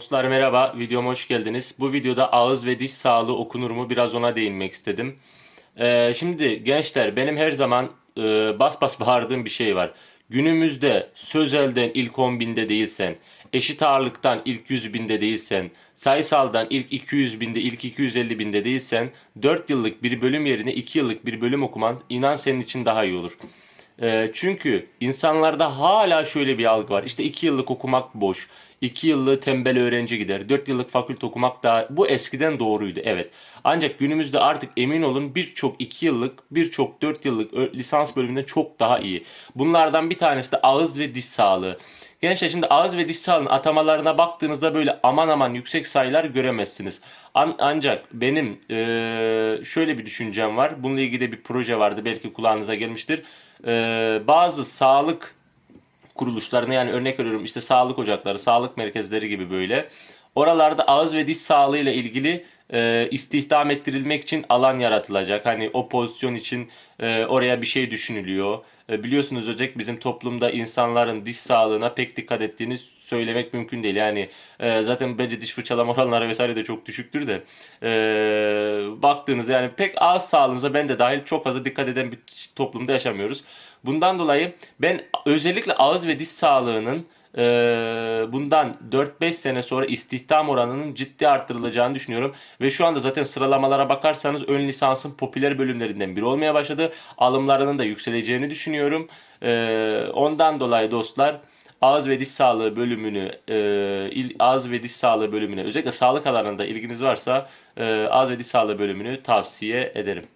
Dostlar merhaba, videoma hoş geldiniz. Bu videoda ağız ve diş sağlığı okunur mu biraz ona değinmek istedim. Ee, şimdi gençler benim her zaman e, bas bas bağırdığım bir şey var. Günümüzde sözelden ilk 10 binde değilsen, eşit ağırlıktan ilk 100 binde değilsen, sayısaldan ilk 200 binde, ilk 250 binde değilsen 4 yıllık bir bölüm yerine 2 yıllık bir bölüm okuman inan senin için daha iyi olur. Ee, çünkü insanlarda hala şöyle bir algı var. İşte 2 yıllık okumak boş. 2 yıllık tembel öğrenci gider. 4 yıllık fakülte okumak da bu eskiden doğruydu. Evet. Ancak günümüzde artık emin olun birçok 2 yıllık, birçok 4 yıllık lisans bölümünde çok daha iyi. Bunlardan bir tanesi de ağız ve diş sağlığı. Gençler şimdi ağız ve diş sağlığının atamalarına baktığınızda böyle aman aman yüksek sayılar göremezsiniz. An- ancak benim eee, şöyle bir düşüncem var. Bununla ilgili bir proje vardı. Belki kulağınıza gelmiştir. Eee, bazı sağlık kuruluşlarına yani örnek veriyorum işte sağlık ocakları, sağlık merkezleri gibi böyle. Oralarda ağız ve diş sağlığı ile ilgili e, istihdam ettirilmek için alan yaratılacak. Hani o pozisyon için e, oraya bir şey düşünülüyor. E, biliyorsunuz özellikle bizim toplumda insanların diş sağlığına pek dikkat ettiğini söylemek mümkün değil. Yani e, zaten bence diş fırçalama oranları vesaire de çok düşüktür de e, baktığınızda yani pek ağız sağlığınıza ben de dahil çok fazla dikkat eden bir toplumda yaşamıyoruz. Bundan dolayı ben özellikle ağız ve diş sağlığının e, bundan 4-5 sene sonra istihdam oranının ciddi arttırılacağını düşünüyorum. Ve şu anda zaten sıralamalara bakarsanız ön lisansın popüler bölümlerinden biri olmaya başladı. Alımlarının da yükseleceğini düşünüyorum. E, ondan dolayı dostlar ağız ve diş sağlığı bölümünü e, il- ağız ve diş sağlığı bölümüne özellikle sağlık alanında ilginiz varsa e, ağız ve diş sağlığı bölümünü tavsiye ederim.